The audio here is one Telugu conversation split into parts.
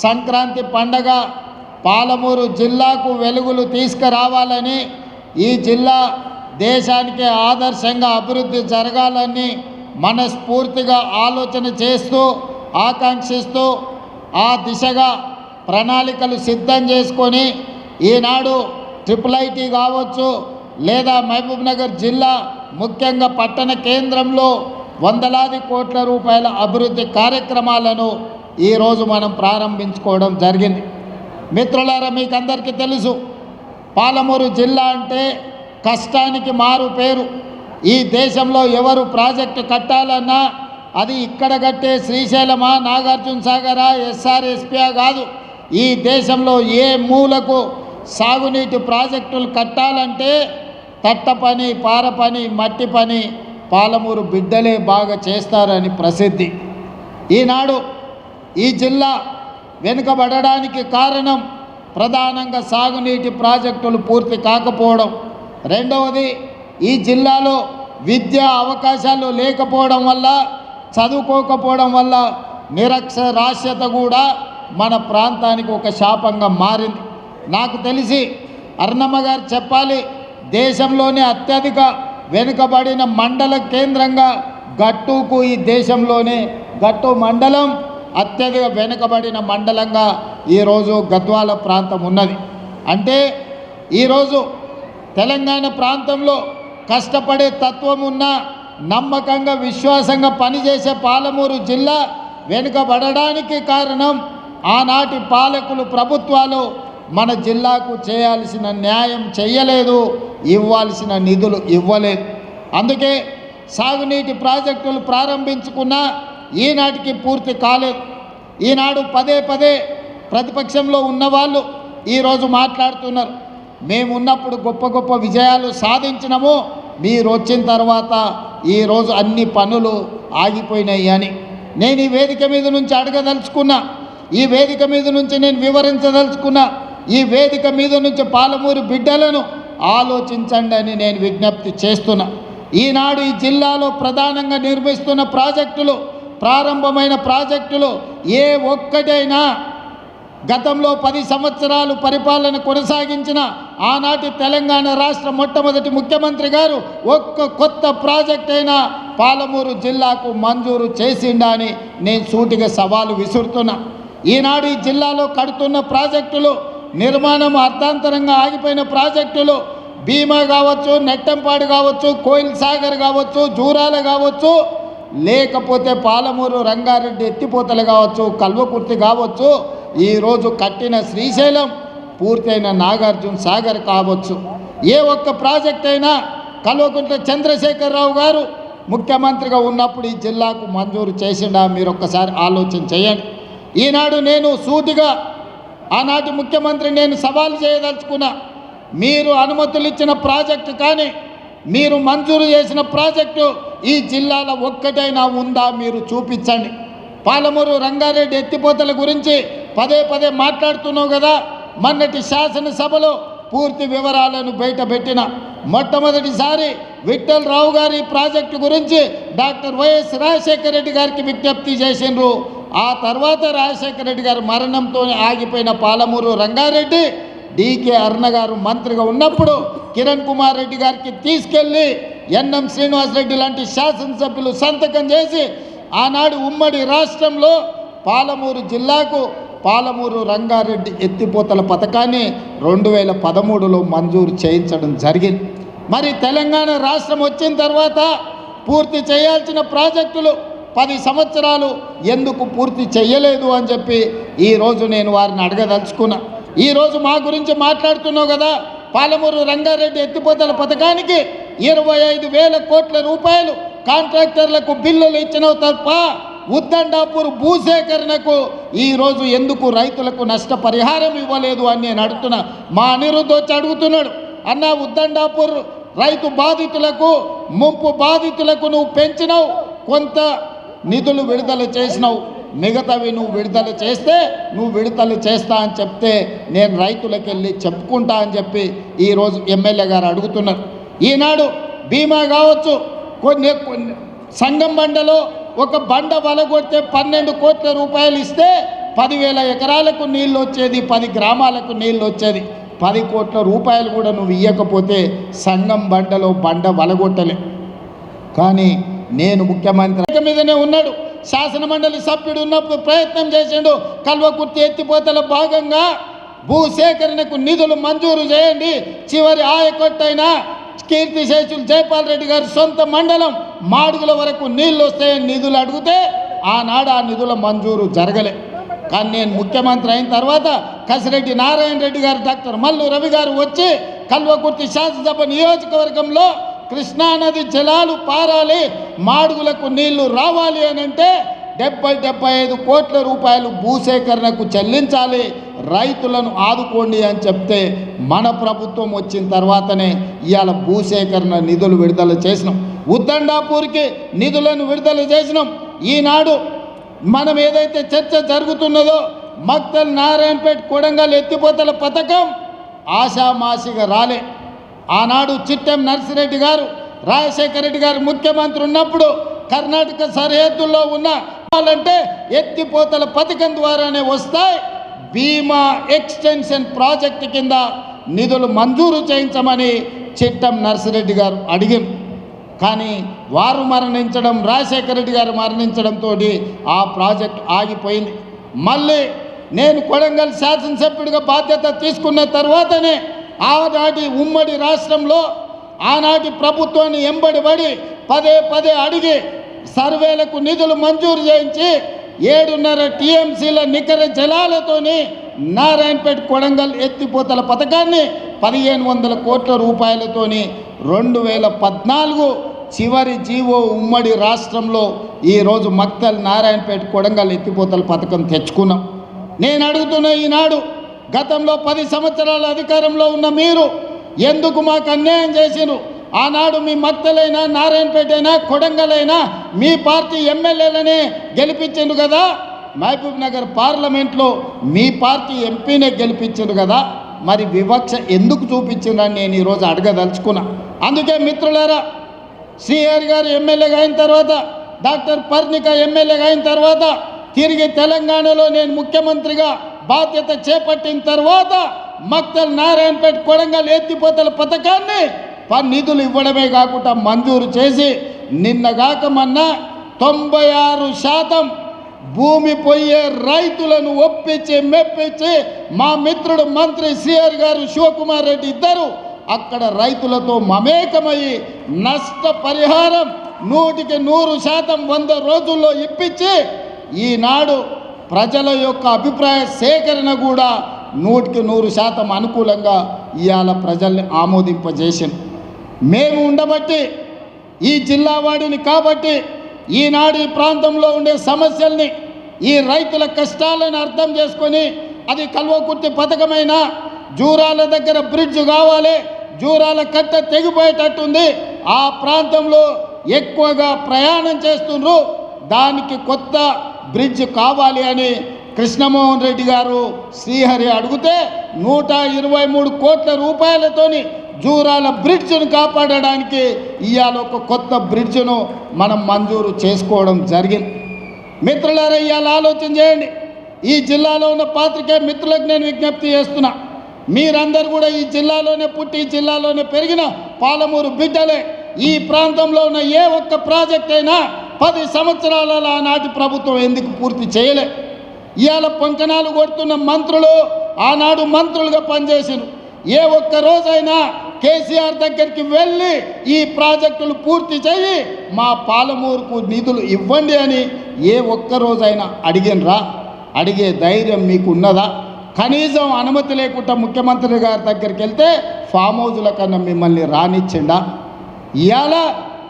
సంక్రాంతి పండగ పాలమూరు జిల్లాకు వెలుగులు తీసుకురావాలని ఈ జిల్లా దేశానికి ఆదర్శంగా అభివృద్ధి జరగాలని మనస్ఫూర్తిగా ఆలోచన చేస్తూ ఆకాంక్షిస్తూ ఆ దిశగా ప్రణాళికలు సిద్ధం చేసుకొని ఈనాడు ట్రిపుల్ ఐటీ కావచ్చు లేదా మహబూబ్నగర్ జిల్లా ముఖ్యంగా పట్టణ కేంద్రంలో వందలాది కోట్ల రూపాయల అభివృద్ధి కార్యక్రమాలను ఈరోజు మనం ప్రారంభించుకోవడం జరిగింది. మిత్రులారా మీకు అందరికీ తెలుసు పాలమూరు జిల్లా అంటే కష్టానికి మారు పేరు. ఈ దేశంలో ఎవరు ప్రాజెక్టు కట్టాలన్నా అది ఇక్కడ కట్టే శ్రీశైలమా నాగార్జున సాగరా ఎస్ఆర్ఎస్పియా కాదు. ఈ దేశంలో ఏ మూలకు సాగునీటి ప్రాజెక్టులు కట్టాలంటే తట్ట పని పార పని మట్టి పని పాలమూరు బిడ్డలే బాగా చేస్తారని ప్రసిద్ధి. ఈనాడు ఈ జిల్లా వెనుకబడడానికి కారణం ప్రధానంగా సాగునీటి ప్రాజెక్టులు పూర్తి కాకపోవడం. రెండవది ఈ జిల్లాలో విద్యా అవకాశాలు లేకపోవడం వల్ల చదువుకోకపోవడం వల్ల నిరక్షరాస్యత కూడా మన ప్రాంతానికి ఒక శాపంగా మారింది. నాకు తెలిసి అర్ణమ్మ గారు చెప్పాలి దేశంలోనే అత్యధిక వెనుకబడిన మండల కేంద్రంగా గట్టుకు ఈ దేశంలోనే గట్టు మండలం అత్యధిక వెనుకబడిన మండలంగా ఈరోజు గద్వాల ప్రాంతం ఉన్నది. అంటే ఈరోజు తెలంగాణ ప్రాంతంలో కష్టపడే తత్వం ఉన్న నమ్మకంగా విశ్వాసంగా పనిచేసే పాలమూరు జిల్లా వెనుకబడడానికి కారణం ఆనాటి పాలకులు ప్రభుత్వాలు. మన జిల్లాకు చేయాల్సిన న్యాయం చేయలేదు ఇవ్వాల్సిన నిధులు ఇవ్వలేదు. అందుకే సాగునీటి ప్రాజెక్టులు ప్రారంభించుకున్న ఈనాటికి పూర్తి కాలేదు. ఈనాడు పదే పదే ప్రతిపక్షంలో ఉన్నవాళ్ళు ఈరోజు మాట్లాడుతున్నారు. మేము ఉన్నప్పుడు గొప్ప గొప్ప విజయాలు సాధించినము. మీరు వచ్చిన తర్వాత ఈరోజు అన్ని పనులు ఆగిపోయినాయి అని. నేను ఈ వేదిక మీద నుంచి అడగదలుచుకున్నా. ఈ వేదిక మీద నుంచి నేను వివరించదలుచుకున్నా. ఈ వేదిక మీద నుంచి పాలమూరు బిడ్డలను ఆలోచించండి అని నేను విజ్ఞప్తి చేస్తున్నా. ఈనాడు ఈ జిల్లాలో ప్రధానంగా నిర్మిస్తున్న ప్రాజెక్టులు ప్రారంభమైన ప్రాజెక్టులు ఏ ఒక్కటైనా గతంలో పది సంవత్సరాలు పరిపాలన కొనసాగించిన ఆనాటి తెలంగాణ రాష్ట్ర మొట్టమొదటి ముఖ్యమంత్రి గారు ఒక్క కొత్త ప్రాజెక్ట్ అయినా పాలమూరు జిల్లాకు మంజూరు చేసిండా అని నేను సూటిగా సవాలు విసురుతున్నా. ఈనాడు ఈ జిల్లాలో కడుతున్న ప్రాజెక్టులు నిర్మాణం అర్థాంతరంగా ఆగిపోయిన ప్రాజెక్టులు భీమా కావచ్చు నెట్టంపాడు కావచ్చు కోయిల్ సాగర్ కావచ్చు జూరాల కావచ్చు లేకపోతే పాలమూరు రంగారెడ్డి ఎత్తిపోతలు కావచ్చు కల్వకుర్తి కావచ్చు ఈరోజు కట్టిన శ్రీశైలం పూర్తయిన నాగార్జున సాగర్ కావచ్చు. ఏ ఒక్క ప్రాజెక్ట్ అయినా కల్వకుంట్ల చంద్రశేఖరరావు గారు ముఖ్యమంత్రిగా ఉన్నప్పుడు ఈ జిల్లాకు మంజూరు చేసిండా? మీరు ఒక్కసారి ఆలోచన చేయండి. ఈనాడు నేను సూటిగా ఆనాటి ముఖ్యమంత్రి నేను సవాల్ చేయదలుచుకున్నా మీరు అనుమతులు ఇచ్చిన ప్రాజెక్టు కానీ మీరు మంజూరు చేసిన ప్రాజెక్టు ఈ జిల్లాలో ఒక్కటైనా ఉందా మీరు చూపించండి. పాలమూరు రంగారెడ్డి ఎత్తిపోతల గురించి పదే పదే మాట్లాడుతున్నావు కదా. మొన్నటి శాసనసభలో పూర్తి వివరాలను బయటపెట్టిన మొట్టమొదటిసారి విఠల్ రావు గారి ప్రాజెక్టు గురించి డాక్టర్ వైఎస్ రాజశేఖర రెడ్డి గారికి విజ్ఞప్తి చేసిండ్రు. ఆ తర్వాత రాజశేఖర రెడ్డి గారు మరణంతో ఆగిపోయిన పాలమూరు రంగారెడ్డి డికే అరుణ గారు మంత్రిగా ఉన్నప్పుడు కిరణ్ కుమార్ రెడ్డి గారికి తీసుకెళ్ళి ఎన్ఎం శ్రీనివాసరెడ్డి లాంటి శాసనసభ్యులు సంతకం చేసి ఆనాడు ఉమ్మడి రాష్ట్రంలో పాలమూరు జిల్లాకు పాలమూరు రంగారెడ్డి ఎత్తిపోతల పథకాన్ని రెండు వేల పదమూడులో మంజూరు చేయించడం జరిగింది. మరి తెలంగాణ రాష్ట్రం వచ్చిన తర్వాత పూర్తి చేయాల్సిన ప్రాజెక్టులు పది సంవత్సరాలు ఎందుకు పూర్తి చేయలేదు అని చెప్పి ఈరోజు నేను వారిని అడగదలుచుకున్నా. ఈరోజు మా గురించి మాట్లాడుతున్నావు కదా? పాలమూరు రంగారెడ్డి ఎత్తిపోతల పథకానికి ఇరవై ఐదు వేల కోట్ల రూపాయలు కాంట్రాక్టర్లకు బిల్లులు ఇచ్చినవు తప్ప ఉద్దండాపూర్ భూసేకరణకు ఈరోజు ఎందుకు రైతులకు నష్టపరిహారం ఇవ్వలేదు అని నేను అడుగుతున్నా. మా అనిరుద్ధ వచ్చి అడుగుతున్నాడు. అన్న ఉద్దండాపూర్ రైతు బాధితులకు ముంపు బాధితులకు నువ్వు పెంచినావు. కొంత నిధులు విడుదల చేసినావు. మిగతావి నువ్వు విడుదల చేస్తే నువ్వు విడుదల చేస్తా అని చెప్తే నేను రైతులకు వెళ్ళి చెప్పుకుంటా అని చెప్పి ఈరోజు ఎమ్మెల్యే గారు అడుగుతున్నారు. ఈనాడు బీమా కావచ్చు కొన్ని కొన్ని సంగం బండలో ఒక బండ వలగొడితే పన్నెండు కోట్ల రూపాయలు ఇస్తే పదివేల ఎకరాలకు నీళ్ళు వచ్చేది పది గ్రామాలకు నీళ్ళు వచ్చేది. పది కోట్ల రూపాయలు కూడా నువ్వు ఇవ్వకపోతే సంఘం బండలో బండ వలగొట్టలే. కానీ నేను ముఖ్యమంత్రి మీదనే ఉన్నాడు. శాసన మండలి సభ్యుడు ఉన్నప్పుడు ప్రయత్నం చేసిండు కల్వకుర్తి ఎత్తిపోతల భాగంగా భూసేకరణకు నిధులు మంజూరు చేయండి చివరి ఆయకొట్టైనా కీర్తిశేషులు జైపాల్ రెడ్డి గారి సొంత మండలం మాడుగుల వరకు నీళ్ళు వస్తాయని నిధులు అడిగితే ఆనాడు ఆ నిధుల మంజూరు జరగలే. కానీ నేను ముఖ్యమంత్రి అయిన తర్వాత కసిరెడ్డి నారాయణ రెడ్డి గారు డాక్టర్ మల్లు రవి గారు వచ్చి కల్వకుర్తి శాసనసభ నియోజకవర్గంలో కృష్ణానది జలాలు పారాలి మాడుగులకు నీళ్ళు రావాలి అని అంటే డెబ్బై డెబ్బై ఐదు కోట్ల రూపాయలు భూసేకరణకు చెల్లించాలి. రైతులను ఆదుకోండి అని చెప్తే మన ప్రభుత్వం వచ్చిన తర్వాతనే ఇవాళ భూసేకరణ నిధులు విడుదల చేసినాం. ఉద్దండాపూర్కి నిధులను విడుదల చేసినాం. ఈనాడు మనం ఏదైతే చర్చ జరుగుతున్నదో మక్తల్ నారాయణపేట కొడంగల్ ఎత్తిపోతల పథకం ఆశామాసిగా రాలే. ఆనాడు చిట్టెం నర్సిరెడ్డి గారు రాజశేఖర రెడ్డి గారు ముఖ్యమంత్రి ఉన్నప్పుడు కర్ణాటక సరిహద్దుల్లో ఉన్న అంటే ఎత్తిపోతల పథకం ద్వారానే వస్తాయి. బీమా ఎక్స్టెన్షన్ ప్రాజెక్టు కింద నిధులు మంజూరు చేయించమని చిట్టం నర్సిరెడ్డి గారు అడిగారు. కానీ వారు మరణించడం రాజశేఖర రెడ్డి గారు మరణించడంతో ఆ ప్రాజెక్ట్ ఆగిపోయింది. మళ్ళీ నేను కొడంగల్ శాసనసభ్యుడిగా బాధ్యత తీసుకున్న తర్వాతనే ఆనాటి ఉమ్మడి రాష్ట్రంలో ఆనాటి ప్రభుత్వాన్ని ఎంబడి పడి పదే పదే అడిగి సర్వేలకు నిధులు మంజూరు చేయించి ఏడున్నర టీఎంసీల నికర జలాలతోని నారాయణపేట కొడంగల్ ఎత్తిపోతల పథకాన్ని పదిహేను వందల కోట్ల రూపాయలతోని రెండు వేల పద్నాలుగు చివరి జీవో ఉమ్మడి రాష్ట్రంలో ఈరోజు మక్తల్ నారాయణపేట కొడంగల్ ఎత్తిపోతల పథకం తెచ్చుకున్నాం. నేను అడుగుతున్న ఈనాడు గతంలో పది సంవత్సరాల అధికారంలో ఉన్న మీరు ఎందుకు మాకు అన్యాయం చేసిరు ఆనాడు మీ మక్తలైనా నారాయణపేట అయినా కొడంగలైనా మీ పార్టీ ఎమ్మెల్యేలనే గెలిపించిండు కదా. మహబూబ్ నగర్ పార్లమెంట్లో మీ పార్టీ ఎంపీనే గెలిపించిండు కదా. మరి వివక్ష ఎందుకు చూపించిందని నేను ఈరోజు అడగదలుచుకున్నా. అందుకే మిత్రులారా సిఆర్ గారు ఎమ్మెల్యేగా అయిన తర్వాత డాక్టర్ పర్ణిక ఎమ్మెల్యేగా అయిన తర్వాత తిరిగి తెలంగాణలో నేను ముఖ్యమంత్రిగా బాధ్యత చేపట్టిన తర్వాత మక్తల్ నారాయణపేట కొడంగల్ ఎత్తిపోతల పథకాన్ని నిధులు ఇవ్వడమే కాకుండా మంజూరు చేసి నిన్నగాక మొన్న తొంభై ఆరు శాతం భూమి పోయే రైతులను ఒప్పించి మెప్పించి మా మిత్రుడు మంత్రి సిఆర్ గారు శివకుమార్ రెడ్డి ఇద్దరు అక్కడ రైతులతో మమేకమయ్యి నష్ట పరిహారం నూటికి నూరు శాతం వంద రోజుల్లో ఇప్పించి ఈనాడు ప్రజల యొక్క అభిప్రాయ సేకరణ కూడా నూటికి నూరు శాతం అనుకూలంగా ఇవాళ ప్రజల్ని ఆమోదింపజేసింది మేము ఉండబట్టి ఈ జిల్లా వాడిని కాబట్టి ఈనాడు ఈ ప్రాంతంలో ఉండే సమస్యల్ని ఈ రైతుల కష్టాలను అర్థం చేసుకొని అది కల్వకుర్తి పథకమైన జూరాల దగ్గర బ్రిడ్జ్ కావాలి జూరాల కట్ట తెగిపోయేటట్టుంది. ఆ ప్రాంతంలో ఎక్కువగా ప్రయాణం చేస్తుండ్రు. దానికి కొత్త బ్రిడ్జ్ కావాలి అని కృష్ణమోహన్ రెడ్డి గారు శ్రీహరి అడిగితే నూట ఇరవై మూడు కోట్ల రూపాయలతోని జూరాల బ్రిడ్జ్ను కాపాడడానికి ఇవాళ ఒక కొత్త బ్రిడ్జ్ను మనం మంజూరు చేసుకోవడం జరిగింది. మిత్రులారా ఇవాళ ఆలోచన చేయండి. ఈ జిల్లాలో ఉన్న పాత్రికే మిత్రులకు నేను విజ్ఞప్తి చేస్తున్నా. మీరందరూ కూడా ఈ జిల్లాలోనే పుట్టి ఈ జిల్లాలోనే పెరిగిన పాలమూరు బిడ్డలే. ఈ ప్రాంతంలో ఉన్న ఏ ఒక్క ప్రాజెక్ట్ అయినా పది సంవత్సరాల ఆనాటి ప్రభుత్వం ఎందుకు పూర్తి చేయలే? ఇవాళ పొంకణాలు కొడుతున్న మంత్రులు ఆనాడు మంత్రులుగా పనిచేసారు ఏ ఒక్క రోజైనా కేసీఆర్ దగ్గరికి వెళ్ళి ఈ ప్రాజెక్టులు పూర్తి చేయి మా పాలమూరుకు నిధులు ఇవ్వండి అని ఏ ఒక్క రోజైనా అడిగినరా? అడిగే ధైర్యం మీకు ఉన్నదా కనీసం అనుమతి లేకుండా ముఖ్యమంత్రి గారి దగ్గరికి వెళ్తే ఫామ్ హౌజుల కన్నా మిమ్మల్ని రానిచ్చిండా? ఇవాళ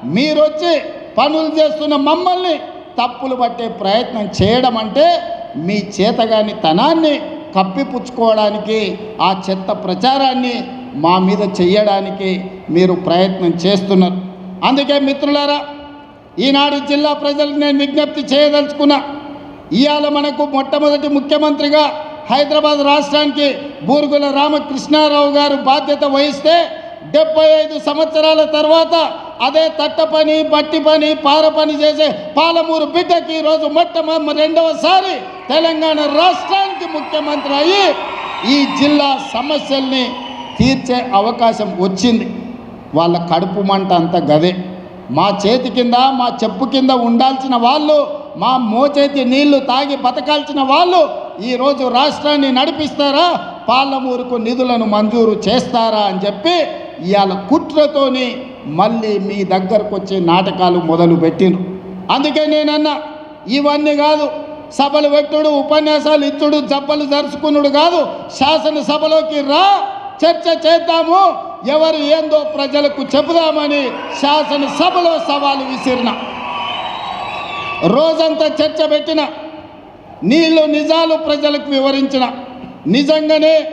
మీరొచ్చి పనులు చేస్తున్న మమ్మల్ని తప్పులు పట్టే ప్రయత్నం చేయడం అంటే మీ చేతగాని తనాన్ని కప్పిపుచ్చుకోవడానికి ఆ చెత్త ప్రచారాన్ని మా మీద చెయ్యడానికి మీరు ప్రయత్నం చేస్తున్నారు. అందుకే మిత్రులారా ఈనాడు జిల్లా ప్రజలకు నేను విజ్ఞప్తి చేయదలుచుకున్నా ఇవాళ మనకు మొట్టమొదటి ముఖ్యమంత్రిగా హైదరాబాద్ రాష్ట్రానికి బూరుగుల రామకృష్ణారావు గారు బాధ్యత వహిస్తే డెబ్బై ఐదు సంవత్సరాల తర్వాత అదే తట్ట పని బట్టి పని పార పని చేసే పాలమూరు బిడ్డకి ఈరోజు మొట్టమొదటి రెండవసారి తెలంగాణ రాష్ట్రానికి ముఖ్యమంత్రి అయ్యి ఈ జిల్లా సమస్యల్ని తీర్చే అవకాశం వచ్చింది. వాళ్ళ కడుపు మంట అంత గదే. మా చేతి కింద మా చెప్పు కింద ఉండాల్సిన వాళ్ళు మా మోచేతి నీళ్ళు తాగి బతకాల్సిన వాళ్ళు ఈరోజు రాష్ట్రాన్ని నడిపిస్తారా? పాలమూరుకు నిధులను మంజూరు చేస్తారా అని చెప్పి ఇవాళ కుట్రతోని మళ్ళీ మీ దగ్గరకు వచ్చే నాటకాలు మొదలు పెట్టిండ్రు. అందుకే నేనన్నా ఇవన్నీ కాదు సభలు పెట్టుడు ఉపన్యాసాలు ఇచ్చుడు జబ్బలు జరుచుకునుడు కాదు శాసనసభలోకి రా చర్చ చేద్దాము. ఎవరు ఏందో ప్రజలకు చెబుదామని శాసనసభలో సవాలు విసిరిన. రోజంతా చర్చ పెట్టిన. నీళ్ళు నిజాలు ప్రజలకు వివరించిన. నిజంగానే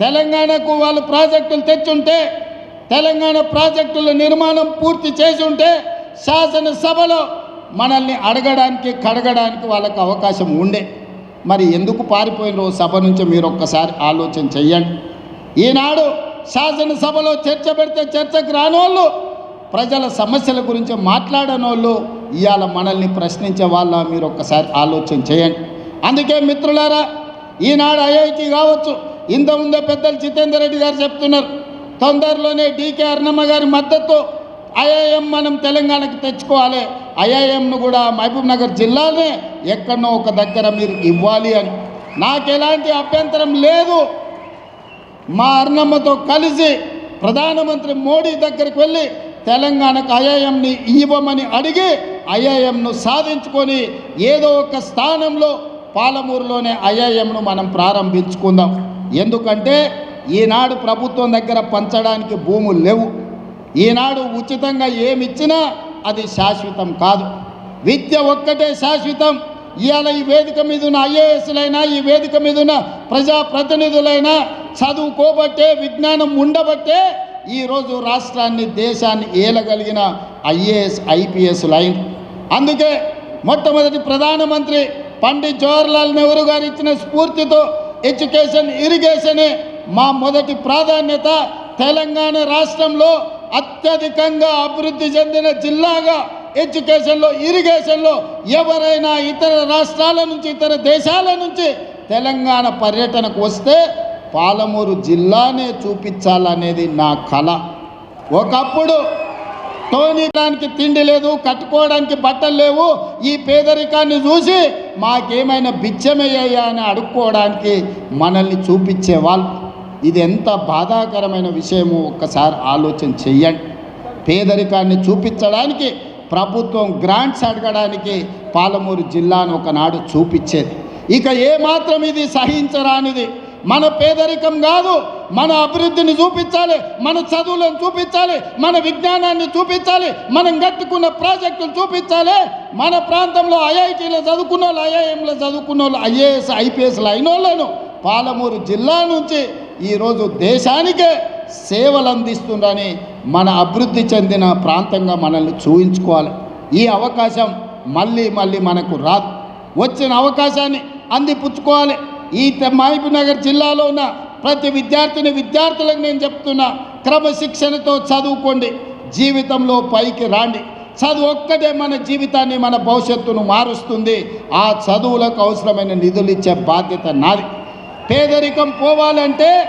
తెలంగాణకు వాళ్ళు ప్రాజెక్టులు తెచ్చుంటే తెలంగాణ ప్రాజెక్టుల నిర్మాణం పూర్తి చేసి ఉంటే శాసనసభలో మనల్ని అడగడానికి కడగడానికి వాళ్ళకు అవకాశం ఉండే. మరి ఎందుకు పారిపోయినరో సభ నుంచి మీరు ఒక్కసారి ఆలోచన చెయ్యండి. ఈనాడు శాసనసభలో చర్చ పెడితే చర్చకు రానోళ్ళు ప్రజల సమస్యల గురించి మాట్లాడనోళ్ళు ఇవాళ మనల్ని ప్రశ్నించే వాళ్ళ మీరు ఒక్కసారి ఆలోచన చేయండి. అందుకే మిత్రులారా ఈనాడు ఐఐటి కావచ్చు ఇంత ముందే పెద్దలు జితేందర్ రెడ్డి గారు చెప్తున్నారు తొందరలోనే డీకే అర్ణమ్మ గారి మద్దతు ఐఐఎం మనం తెలంగాణకు తెచ్చుకోవాలి. ఐఐఎంను కూడా మహబూబ్ నగర్ జిల్లానే ఎక్కడో ఒక దగ్గర మీరు ఇవ్వాలి అని. నాకు ఎలాంటి అభ్యంతరం లేదు. మా అర్ణమ్మతో కలిసి ప్రధానమంత్రి మోడీ దగ్గరికి వెళ్ళి తెలంగాణకు ఐఐఎంని ఇవ్వమని అడిగి ఐఐఎంను సాధించుకొని ఏదో ఒక స్థానంలో పాలమూరులోనే ఐఐఎంను మనం ప్రారంభించుకుందాం. ఎందుకంటే ఈనాడు ప్రభుత్వం దగ్గర పంచడానికి భూములు లేవు. ఈనాడు ఉచితంగా ఏమిచ్చినా అది శాశ్వతం కాదు. విద్య ఒక్కటే శాశ్వతం. ఇవాళ ఈ వేదిక మీద ఉన్న ఐఏఎస్లైనా ఈ వేదిక మీద ఉన్న ప్రజాప్రతినిధులైనా చదువుకోబట్టే విజ్ఞానం ఉండబట్టే ఈరోజు రాష్ట్రాన్ని దేశాన్ని ఏలగలిగిన ఐఏఎస్ ఐపీఎస్ లైన్. అందుకే మొట్టమొదటి ప్రధానమంత్రి పండిత్ జవహర్లాల్ నెహ్రూ గారు ఇచ్చిన స్ఫూర్తితో ఎడ్యుకేషన్ ఇరిగేషనే మా మొదటి ప్రాధాన్యత. తెలంగాణ రాష్ట్రంలో అత్యధికంగా అభివృద్ధి చెందిన జిల్లాగా ఎడ్యుకేషన్లో ఇరిగేషన్లో ఎవరైనా ఇతర రాష్ట్రాల నుంచి ఇతర దేశాల నుంచి తెలంగాణ పర్యటనకు వస్తే పాలమూరు జిల్లానే చూపించాలనేది నా కళ ఒకప్పుడు తోనిడానికి తిండి లేదు కట్టుకోవడానికి బట్టలు లేవు ఈ పేదరికాన్ని చూసి మాకేమైనా బిచ్చమయ్యాయా అని అడుక్కోవడానికి మనల్ని చూపించేవాళ్ళు ఇది ఎంత బాధాకరమైన విషయము ఒక్కసారి ఆలోచన చెయ్యండి. పేదరికాన్ని చూపించడానికి ప్రభుత్వం గ్రాంట్స్ అడగడానికి పాలమూరు జిల్లాను ఒకనాడు చూపించేది. ఇక ఏమాత్రం ఇది సహించరానిది. మన పేదరికం కాదు మన అభివృద్ధిని చూపించాలి మన చదువులను చూపించాలి మన విజ్ఞానాన్ని చూపించాలి మనం కట్టుకున్న ప్రాజెక్టులు చూపించాలి. మన ప్రాంతంలో ఐఐటీలో చదువుకున్న వాళ్ళు ఐఐఎంలో చదువుకున్న వాళ్ళు ఐఏఎస్ ఐపీఎస్లు అయిన వాళ్ళను పాలమూరు జిల్లా నుంచి ఈరోజు దేశానికే సేవలు అందిస్తుందని మన అభివృద్ధి చెందిన ప్రాంతంగా మనల్ని చూయించుకోవాలి. ఈ అవకాశం మళ్ళీ మళ్ళీ మనకు రాదు. వచ్చిన అవకాశాన్ని అందిపుచ్చుకోవాలి. ఈ మహబూబ్నగర్ జిల్లాలో ఉన్న ప్రతి విద్యార్థిని విద్యార్థులకు నేను చెప్తున్నా క్రమశిక్షణతో చదువుకోండి. జీవితంలో పైకి రాండి. చదువు ఒక్కటే మన జీవితాన్ని మన భవిష్యత్తును మారుస్తుంది. ఆ చదువులకు అవసరమైన నిధులు ఇచ్చే బాధ్యత నాది. పేదరికం పోవాలంటే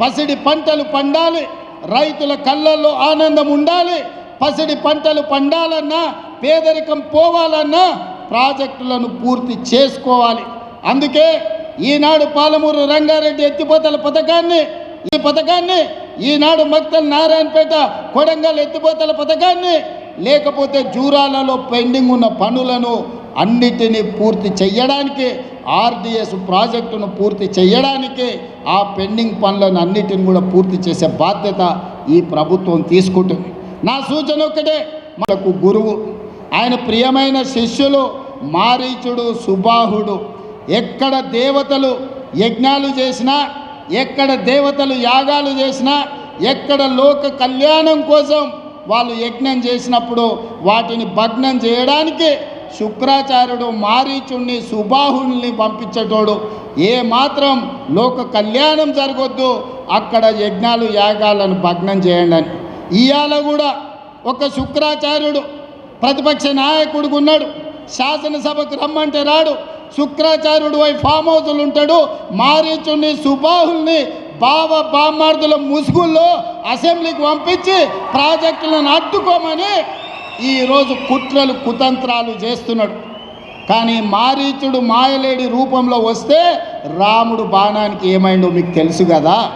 పసిడి పంటలు పండాలి. రైతుల కళ్ళల్లో ఆనందం ఉండాలి. పసిడి పంటలు పండాలన్నా పేదరికం పోవాలన్నా ప్రాజెక్టులను పూర్తి చేసుకోవాలి. అందుకే ఈనాడు పాలమూరు రంగారెడ్డి ఎత్తిపోతల పథకాన్ని ఈ పథకాన్ని ఈనాడు మక్తల్ నారాయణపేట కొడంగల్ ఎత్తిపోతల పథకాన్ని లేకపోతే జూరాలలో పెండింగ్ ఉన్న పనులను అన్నిటినీ పూర్తి చేయడానికి ఆర్డిఎస్ ప్రాజెక్టును పూర్తి చేయడానికి ఆ పెండింగ్ పనులను అన్నిటిని కూడా పూర్తి చేసే బాధ్యత ఈ ప్రభుత్వం తీసుకుంటుంది. నా సూచన ఒక్కటే మనకు గురువు. ఆయన ప్రియమైన శిష్యులు మారీచుడు సుబాహుడు ఎక్కడ దేవతలు యజ్ఞాలు చేసినా ఎక్కడ దేవతలు యాగాలు చేసినా ఎక్కడ లోక కళ్యాణం కోసం వాళ్ళు యజ్ఞం చేసినప్పుడు వాటిని భగ్నం చేయడానికి శుక్రాచార్యుడు మారీచుణ్ణి సుబాహుణ్ణి పంపించేటోడు. ఏ మాత్రం లోక కళ్యాణం జరగొద్దు అక్కడ యజ్ఞాలు యాగాలను భగ్నం చేయండి అని. ఇవాళ కూడా ఒక శుక్రాచార్యుడు ప్రతిపక్ష నాయకుడిగా ఉన్నాడు శాసనసభకు రమ్మంటే రాడు. శుక్రాచార్యుడు అయి ఫామ్ హౌస్లు ఉంటాడు. మారీచుని సుబాహుల్ని బావ బామ్మార్దుల ముసుగుల్లో అసెంబ్లీకి పంపించి ప్రాజెక్టులను అడ్డుకోమని ఈరోజు కుట్రలు కుతంత్రాలు చేస్తున్నాడు. కానీ మారీచుడు మాయలేడి రూపంలో వస్తే రాముడు బాణానికి ఏమైందో మీకు తెలుసు కదా.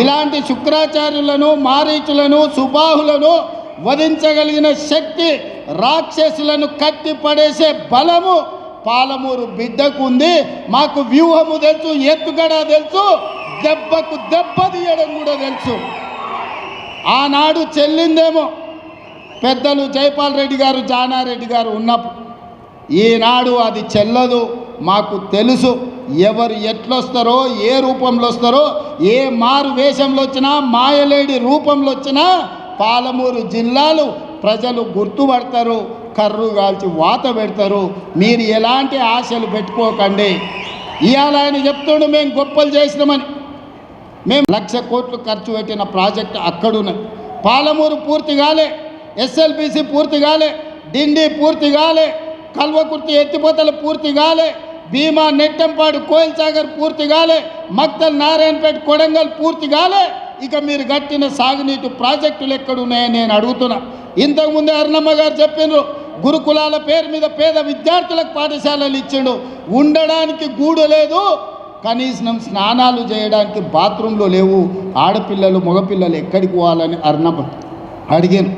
ఇలాంటి శుక్రాచార్యులను మారీచులను సుబాహులను వధించగలిగిన శక్తి రాక్షసులను కట్టి పడేసే బలము పాలమూరు బిడ్డకు ఉంది మాకు వ్యూహము తెలుసు ఎత్తుగడ తెలుసు దెబ్బకు దెబ్బ తీయడం కూడా తెలుసు. ఆనాడు చెల్లిందేమో పెద్దలు జైపాల్ రెడ్డి గారు జానారెడ్డి గారు ఉన్నప్పుడు. ఈనాడు అది చెల్లదు మాకు తెలుసు ఎవరు ఎట్లొస్తారో ఏ రూపంలో వస్తారో ఏ మారు వేషంలో వచ్చినా మాయలేడి రూపంలో వచ్చినా పాలమూరు జిల్లాలు ప్రజలు గుర్తుపడతారు. కర్రు కాల్చి వాత పెడతారు. మీరు ఎలాంటి ఆశలు పెట్టుకోకండి. ఇవాళ ఆయన చెప్తుండు మేము గొప్పలు చేసినామని. మేము లక్ష కోట్లు ఖర్చు పెట్టిన ప్రాజెక్ట్ అక్కడున్నది పాలమూరు పూర్తి కాలే ఎస్ఎల్పిసి పూర్తి కాలే డిండి పూర్తి కాలే కల్వకుర్తి ఎత్తిపోతలు పూర్తి కాలే భీమా నెట్టంపాడు కోయిల్ సాగర్ పూర్తి కాలే మక్తల్ నారాయణపేట కొడంగల్ పూర్తి కాలే. ఇక మీరు కట్టిన సాగునీటి ప్రాజెక్టులు ఎక్కడున్నాయని నేను అడుగుతున్నా. ఇంతకుముందే అరుణమ్మ గారు చెప్పిండ్రు గురుకులాల పేరు మీద పేద విద్యార్థులకు పాఠశాలలు ఇచ్చాడు. ఉండడానికి గూడు లేదు. కనీసం స్నానాలు చేయడానికి బాత్రూంలో లేవు. ఆడపిల్లలు మగపిల్లలు ఎక్కడికి పోవాలని అర్ణబ అడిగాను.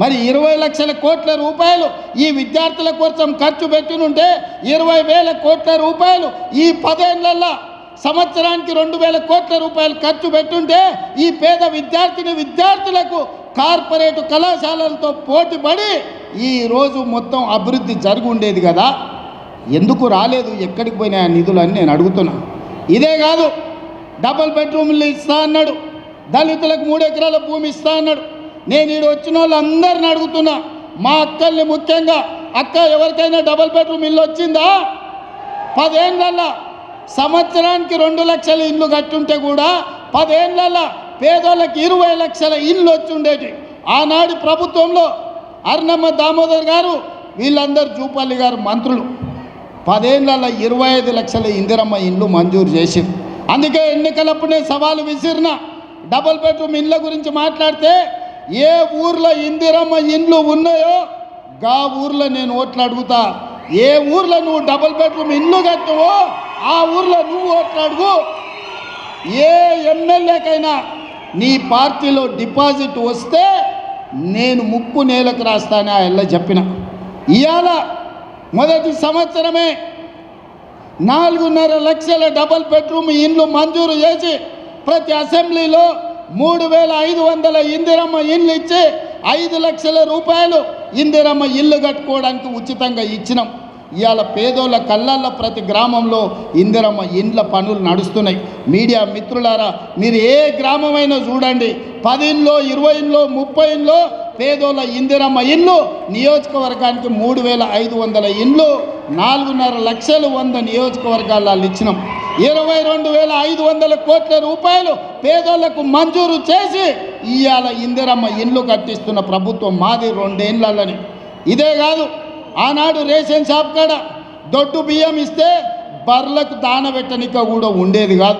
మరి ఇరవై లక్షల కోట్ల రూపాయలు ఈ విద్యార్థుల కోసం ఖర్చు పెట్టినుంటే ఇరవై వేల కోట్ల రూపాయలు ఈ పదేళ్ళలో సంవత్సరానికి రెండు వేల కోట్ల రూపాయలు ఖర్చు పెట్టుంటే ఈ పేద విద్యార్థిని విద్యార్థులకు కార్పొరేట్ కళాశాలలతో పోటీపడి ఈరోజు మొత్తం అభివృద్ధి జరిగి ఉండేది కదా. ఎందుకు రాలేదు? ఎక్కడికి పోయినాయి ఆ నిధులని నేను అడుగుతున్నా. ఇదే కాదు డబుల్ బెడ్రూమ్లు ఇస్తా అన్నాడు. దళితులకు మూడు ఎకరాల భూమి ఇస్తా అన్నాడు. నేను ఈడు వచ్చిన వాళ్ళందరిని అడుగుతున్నా. మా అక్కల్ని ముఖ్యంగా. అక్క ఎవరికైనా డబుల్ బెడ్రూమ్ ఇల్లు వచ్చిందా? పదేళ్ళల్లో సంవత్సరానికి రెండు లక్షల ఇల్లు కట్టుంటే కూడా పదేళ్ళల్లో పేదోళ్ళకి ఇరవై లక్షల ఇల్లు వచ్చి ఉండేటి. ఆనాడు ప్రభుత్వంలో అర్ణమ్మ దామోదర్ గారు వీళ్ళందరూ జూపల్లి గారు మంత్రులు. పదేళ్ళ ఇరవై ఐదు లక్షల ఇందిరమ్మ ఇండ్లు మంజూరు చేసింది అందుకే ఎన్నికలప్పుడే సవాలు విసిరిన డబుల్ బెడ్రూమ్ ఇండ్ల గురించి మాట్లాడితే ఏ ఊర్లో ఇందిరమ్మ ఇండ్లు ఉన్నాయో గా ఊర్లో నేను ఓట్లు అడుగుతా. ఏ ఊర్లో నువ్వు డబుల్ బెడ్రూమ్ ఇల్లు కట్టవో ఆ ఊర్లో నువ్వు ఓట్లు అడుగు. ఏ ఎమ్మెల్యేకైనా నీ పార్టీలో డిపాజిట్ వస్తే నేను ముక్కు నేలకు రాస్తాను ఆ ఎల్ల చెప్పిన. ఇవాళ మొదటి సంవత్సరమే నాలుగున్నర లక్షల డబల్ బెడ్రూమ్ ఇండ్లు మంజూరు చేసి ప్రతి అసెంబ్లీలో మూడు వేల ఐదు వందల ఇందిరమ్మ ఇండ్లు ఇచ్చి ఐదు లక్షల రూపాయలు ఇందిరమ్మ ఇల్లు కట్టుకోవడానికి ఉచితంగా ఇచ్చినాం. ఇవాళ పేదోళ్ళ కళ్ళల్లో ప్రతి గ్రామంలో ఇందిరమ్మ ఇండ్ల పనులు నడుస్తున్నాయి. మీడియా మిత్రులారా మీరు ఏ గ్రామమైనా చూడండి పదిలో ఇరవైలో ముప్పైలో పేదోళ్ళ ఇందిరమ్మ ఇల్లు నియోజకవర్గానికి మూడు వేల ఐదు వందల ఇండ్లు నాలుగున్నర లక్షలు వంద నియోజకవర్గాలలో ఇచ్చినాం. ఇరవై రెండు వేల ఐదు వందల కోట్ల రూపాయలు పేదోళ్ళకు మంజూరు చేసి ఇవాళ ఇందిరమ్మ ఇండ్లు కట్టిస్తున్న ప్రభుత్వం మాది రెండేళ్ళని ఇదే కాదు ఆనాడు రేషన్ షాప్ కాడ దొడ్డు బియ్యం ఇస్తే బర్లకు దాన పెట్టనిక కూడా ఉండేది కాదు.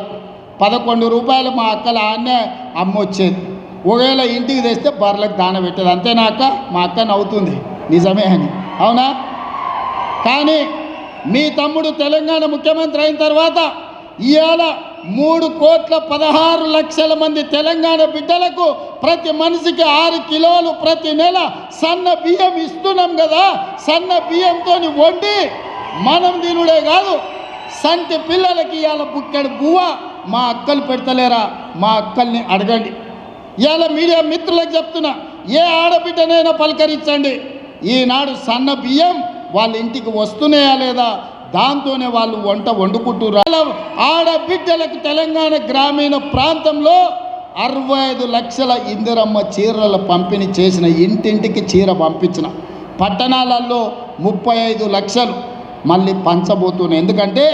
పదకొండు రూపాయలు మా అక్కల ఆన్నే అమ్మొచ్చేది. ఒకవేళ ఇంటికి తెస్తే బర్లకు దాన పెట్టేది. అంతేనా అక్క? మా అక్క నవ్వుతుంది. నిజమే అని. అవునా? కానీ మీ తమ్ముడు తెలంగాణ ముఖ్యమంత్రి అయిన తర్వాత ఇవాళ మూడు కోట్ల పదహారు లక్షల మంది తెలంగాణ బిడ్డలకు ప్రతి మనిషికి ఆరు కిలోలు ప్రతి నెల సన్న బియ్యం ఇస్తున్నాం కదా సన్న బియ్యంతో వండి మనం దీనుడే కాదు సంటి పిల్లలకి ఇవాళ బుక్కెడు బువ్వ మా అక్కలు పెడతలేరా? మా అక్కల్ని అడగండి. ఇవాళ మీడియా మిత్రులకు చెప్తున్నా ఏ ఆడబిడ్డనైనా పలకరించండి. ఈనాడు సన్న బియ్యం వాళ్ళ ఇంటికి వస్తున్నాయా లేదా? దాంతోనే వాళ్ళు వంట వండుకుంటున్నారు ఆడబిడ్డలకు తెలంగాణ గ్రామీణ ప్రాంతంలో అరవై ఐదు లక్షల ఇందిరమ్మ చీరల పంపిణీ చేసిన ఇంటింటికి చీర పంపించిన. పట్టణాలలో ముప్పై ఐదు లక్షలు మళ్ళీ పంచబోతున్నాయి. ఎందుకంటే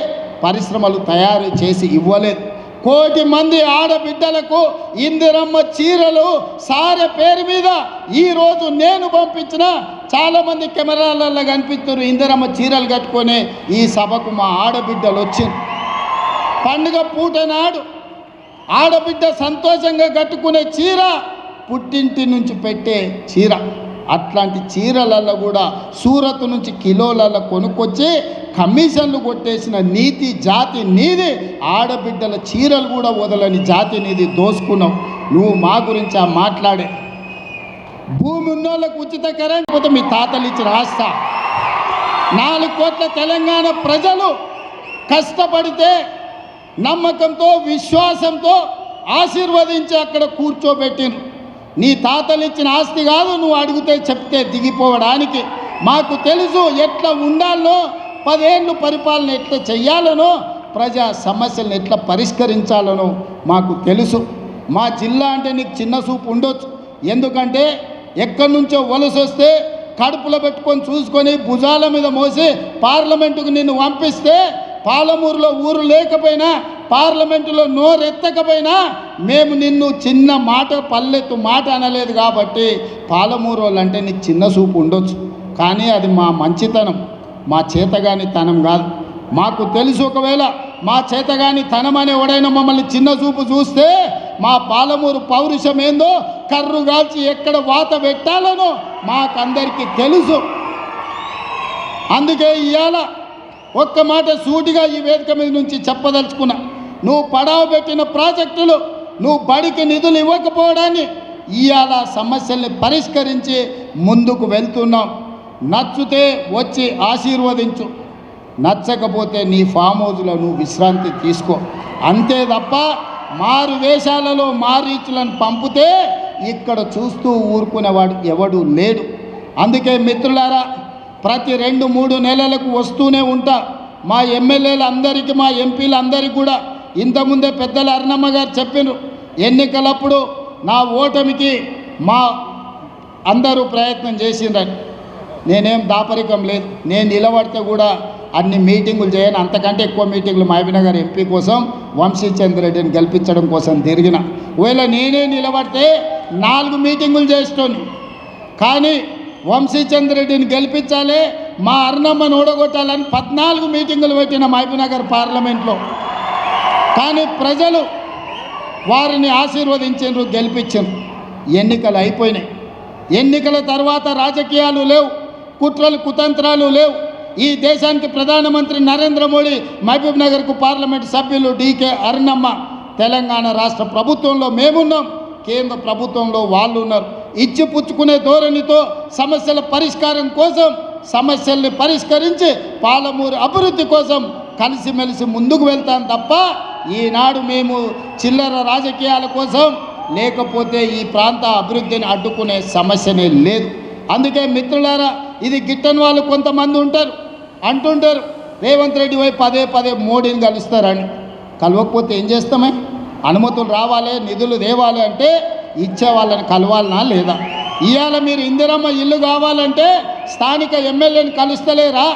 పరిశ్రమలు తయారు చేసి ఇవ్వలేదు. కోటి మంది ఆడబిడ్డలకు ఇందిరమ్మ చీరలు సారె పేరు మీద ఈరోజు నేను పంపించిన. చాలామంది కెమెరాలలో కనిపిస్తున్నారు ఇందిరమ్మ చీరలు కట్టుకొని ఈ సభకు మా ఆడబిడ్డలు వచ్చింది పండుగ పూట నాడు ఆడబిడ్డ సంతోషంగా కట్టుకునే చీర పుట్టింటి నుంచి పెట్టే చీర. అట్లాంటి చీరలలో కూడా సూరత్ నుంచి కిలోలలో కొనుక్కొచ్చి కమిషన్లు కొట్టేసిన నీతి జాతి నీది. ఆడబిడ్డల చీరలు కూడా వదలని జాతి నీది. దోసుకున్నావు. నువ్వు మా గురించి ఆ మాట్లాడే. భూమి ఉన్నోళ్ళకు ఉచిత కరెంట్ పోతే మీ తాతలు ఇచ్చిన రాస్తా నాలుగు కోట్ల తెలంగాణ ప్రజలు కష్టపడితే నమ్మకంతో విశ్వాసంతో ఆశీర్వదించి అక్కడ కూర్చోబెట్టిండ్రు. నీ తాతలు ఇచ్చిన ఆస్తి కాదు నువ్వు అడిగితే చెప్తే దిగిపోవడానికి. మాకు తెలుసు ఎట్లా ఉండాలో పదేళ్ళు పరిపాలన ఎట్లా చెయ్యాలనో ప్రజా సమస్యలను ఎట్లా పరిష్కరించాలనో మాకు తెలుసు. మా జిల్లా అంటే నీకు చిన్న చూపు ఉండొచ్చు. ఎందుకంటే ఎక్కడి నుంచో వలస వస్తే కడుపులో పెట్టుకొని చూసుకొని భుజాల మీద మోసి పార్లమెంటుకు నిన్ను పంపిస్తే పాలమూరులో ఊరు లేకపోయినా పార్లమెంటులో నోరెత్తకపోయినా మేము నిన్ను చిన్న మాట పల్లెత్తు మాట అనలేదు కాబట్టి పాలమూరు వాళ్ళు అంటే నీకు చిన్న చూపు ఉండొచ్చు. కానీ అది మా మంచితనం మా చేతగాని తనం కాదు. మాకు తెలుసు ఒకవేళ మా చేతగాని తనం అనే ఎవడైనా మమ్మల్ని చిన్న చూపు చూస్తే మా పాలమూరు పౌరుషం ఏందో కర్రు కాల్చి ఎక్కడ వాత పెట్టాలనో మాకందరికీ తెలుసు. అందుకే ఇవాళ ఒక్క మాట సూటిగా ఈ వేదిక మీద నుంచి చెప్పదలుచుకున్నా. నువ్వు పడవ పెట్టిన ప్రాజెక్టులు నువ్వు బడికి నిధులు ఇవ్వకపోవడాన్ని ఇవాళ సమస్యల్ని పరిష్కరించి ముందుకు వెళ్తున్నాం. నచ్చితే వచ్చి ఆశీర్వదించు. నచ్చకపోతే నీ ఫామ్ హౌస్లో నువ్వు విశ్రాంతి తీసుకో. అంతే తప్ప మారు వేషాలలో మారీచులను పంపితే ఇక్కడ చూస్తూ ఊరుకునేవాడు ఎవడు లేడు. అందుకే మిత్రులారా ప్రతి రెండు మూడు నెలలకు వస్తూనే ఉంటా. మా ఎమ్మెల్యేలు అందరికీ మా ఎంపీలందరికీ కూడా ఇంతకుముందే పెద్దల అరుణమ్మ గారు చెప్పినారు ఎన్నికలప్పుడు నా ఓటమికి మా అందరూ ప్రయత్నం చేసిండ్రని. నేనేం దాపరికం లేదు. నేను నిలబడితే కూడా అన్ని మీటింగులు చేయను. అంతకంటే ఎక్కువ మీటింగులు మహబీనగర్ ఎంపీ కోసం వంశీచంద్ర రెడ్డిని గెలిపించడం కోసం తిరిగిన. ఒకవేళ నేనే నిలబడితే నాలుగు మీటింగులు చేస్తాను. కానీ వంశీచంద్ర రెడ్డిని గెలిపించాలి మా అరుణమ్మను ఓడగొట్టాలని పద్నాలుగు మీటింగులు పెట్టిన మహబీనగర్ పార్లమెంట్లో. కానీ ప్రజలు వారిని ఆశీర్వదించారు గెలిపించారు ఎన్నికలు అయిపోయినాయి. ఎన్నికల తర్వాత రాజకీయాలు లేవు కుట్రలు కుతంత్రాలు లేవు. ఈ దేశానికి ప్రధానమంత్రి నరేంద్ర మోడీ మహబూబ్ నగర్కు పార్లమెంట్ సభ్యులు డీకే అరుణమ్మ. తెలంగాణ రాష్ట్ర ప్రభుత్వంలో మేమున్నాం కేంద్ర ప్రభుత్వంలో వాళ్ళు ఉన్నారు ఇచ్చి పుచ్చుకునే ధోరణితో సమస్యల పరిష్కారం కోసం సమస్యల్ని పరిష్కరించి పాలమూరు అభివృద్ధి కోసం కలిసిమెలిసి ముందుకు వెళ్తాం తప్ప ఈనాడు మేము చిల్లర రాజకీయాల కోసం లేకపోతే ఈ ప్రాంత అభివృద్ధిని అడ్డుకునే సమస్యనే లేదు. అందుకే మిత్రులారా ఇది గిట్టని వాళ్ళు కొంతమంది ఉంటారు అంటుంటారు రేవంత్ రెడ్డి వైపు పదే పదే మోడీని కలుస్తారని. కలవకపోతే ఏం చేస్తామే అనుమతులు రావాలి నిధులు తేవాలి అంటే ఇచ్చే వాళ్ళని కలవాలనా లేదా? ఇవాళ మీరు ఇందిరమ్మ ఇల్లు కావాలంటే స్థానిక ఎమ్మెల్యేని కలుస్తలేరా?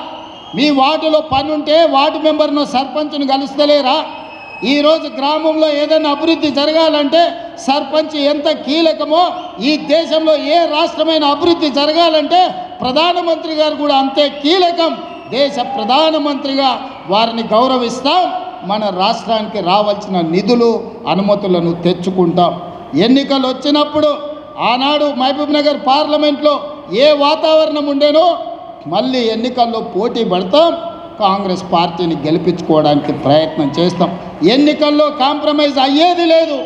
మీ వార్డులో పని ఉంటే వార్డు మెంబర్ను సర్పంచ్ను కలుస్తలేరా? ఈరోజు గ్రామంలో ఏదైనా అభివృద్ధి జరగాలంటే సర్పంచ్ ఎంత కీలకమో ఈ దేశంలో ఏ రాష్ట్రమైన అభివృద్ధి జరగాలంటే ప్రధానమంత్రి గారు కూడా అంతే కీలకం. దేశ ప్రధానమంత్రిగా వారిని గౌరవిస్తాం. మన రాష్ట్రానికి రావాల్సిన నిధులు అనుమతులను తెచ్చుకుంటాం. ఎన్నికలు వచ్చినప్పుడు ఆనాడు మహబూబ్ నగర్ పార్లమెంట్లో ఏ వాతావరణం ఉండేనో మళ్ళీ ఎన్నికల్లో పోటీ పడతాం. కాంగ్రెస్ పార్టీని గెలిపించుకోవడానికి ప్రయత్నం చేస్తాం. ఎన్నికల్లో కాంప్రమైజ్ అయ్యేది లేదు.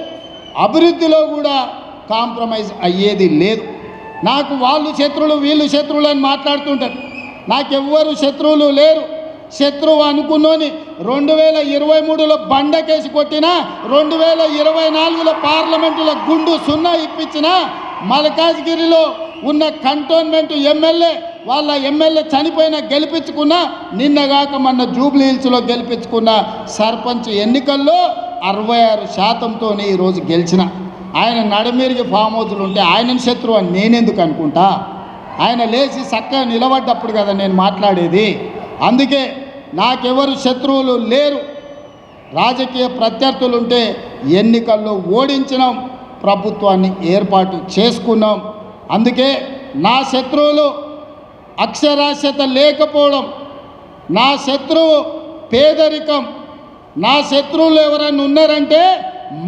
అభివృద్ధిలో కూడా కాంప్రమైజ్ అయ్యేది లేదు. నాకు వాళ్ళు శత్రువులు వీళ్ళు శత్రువులు అని మాట్లాడుతుంటారు. నాకెవ్వరు శత్రువులు లేరు. శత్రువు అనుకున్నోని రెండు వేల ఇరవై మూడులో బండకేసి కొట్టినా రెండు వేల ఇరవై నాలుగులో పార్లమెంటులో గుండు సున్నా ఇప్పించిన మల్కాజ్గిరిలో ఉన్న కంటోన్మెంట్ ఎమ్మెల్యే వాళ్ళ ఎమ్మెల్యే చనిపోయిన గెలిపించుకున్న నిన్నగాక మొన్న జూబ్లీ హిల్స్లో గెలిపించుకున్న సర్పంచ్ ఎన్నికల్లో అరవై ఆరు శాతంతో ఈరోజు గెలిచిన. ఆయన నడమీరికి ఫామ్ హౌస్లు ఉంటే ఆయన శత్రువు అని నేనెందుకు అనుకుంటా? ఆయన లేచి చక్కగా నిలబడ్డప్పుడు కదా నేను మాట్లాడేది. అందుకే నాకెవరు శత్రువులు లేరు. రాజకీయ ప్రత్యర్థులుంటే ఎన్నికల్లో ఓడించినాం. ప్రభుత్వాన్ని ఏర్పాటు చేసుకున్నాం. అందుకే నా శత్రువులు అక్షరాస్యత లేకపోవడం నా శత్రువు పేదరికం నా శత్రువులు ఎవరైనా ఉన్నారంటే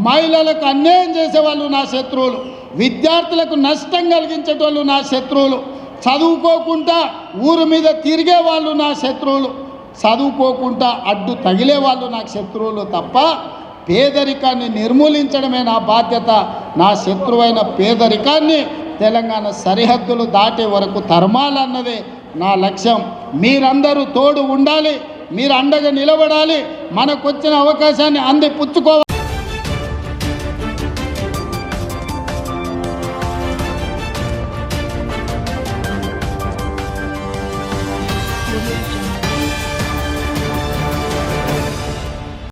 మహిళలకు అన్యాయం చేసేవాళ్ళు నా శత్రువులు విద్యార్థులకు నష్టం కలిగించేటోళ్ళు నా శత్రువులు చదువుకోకుండా ఊరు మీద తిరిగే వాళ్ళు నా శత్రువులు చదువుకోకుండా అడ్డు తగిలే వాళ్ళు నాకు శత్రువులు తప్ప పేదరికాన్ని నిర్మూలించడమే నా బాధ్యత. నా శత్రువైన పేదరికాన్ని తెలంగాణ సరిహద్దులు దాటే వరకు తరమాలన్నదే నా లక్ష్యం. మీరందరూ తోడు ఉండాలి మీరు అండగా నిలబడాలి మనకొచ్చిన అవకాశాన్ని అంది పుచ్చుకోవాలి.